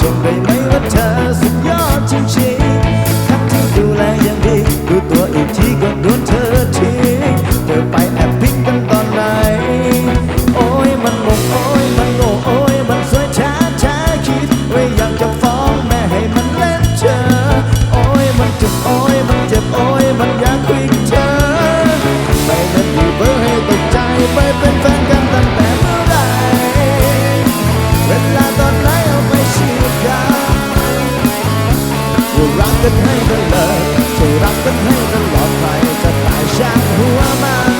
ชมได้ไหมว่าเธอสุดยอดจริงๆทั้งที่ดูแลอย่างดีดูตัวอีกทีก็โดนเธอทิ้งเธอไปแอบพิกกันตอนไหน โอ้ยมันงงโอ้ยมันโง่โอ้ยมันสวยช้าช้าคิดไว่าอยากจะฟ้องแม่ให้มันเล่นเธอโอ้ยมันเจ็บโอ้ยมันเจ็บโอ้ยมันอยาก กันให้ตลอดจะรักกันให้ตลอดไปจะตายช่างหัวมัน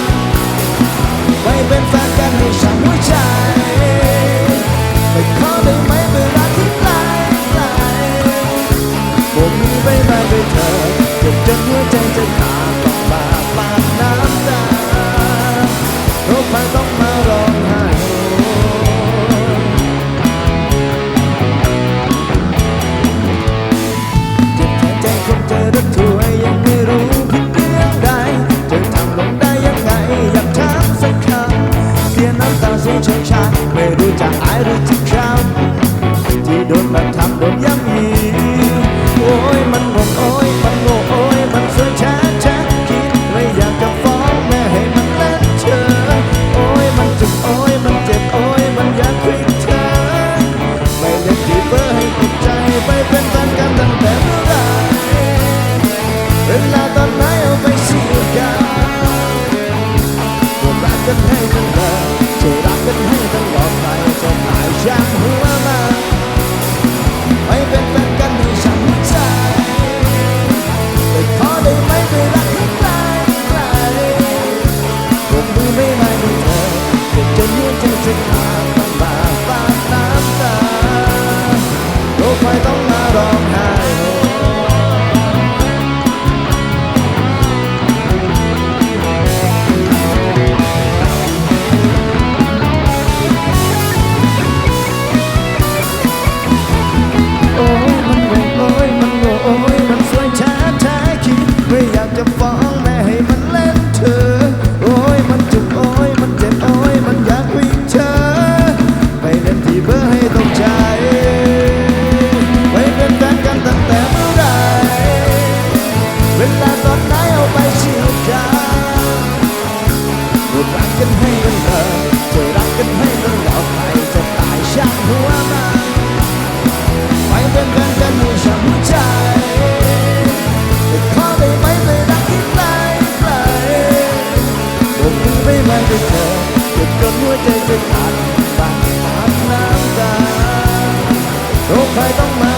ไม่เป็นแฟนกันให้ฉันหัวใจไม่ขอได้ไหมเวลาที่ไกลไกลผมมีใบไม้ไปเธอจ็บจนหัว โดนมาทำ จะขาดต้องมาปาดน้ำตาโลกไม่ต้องมารอง กันให้กันเลยจะรักกันให้ตลอดไปจะตายช่างหัวมันไม่เป็นแฟนกันให้ช้ำใจแต่ขอได้ไหมไปรักที่ไกลไกลผมมือไม่ไหวไปเธอเจ็บจนหัวใจจะขาดบางน้ำตาโรคภัยต้องมา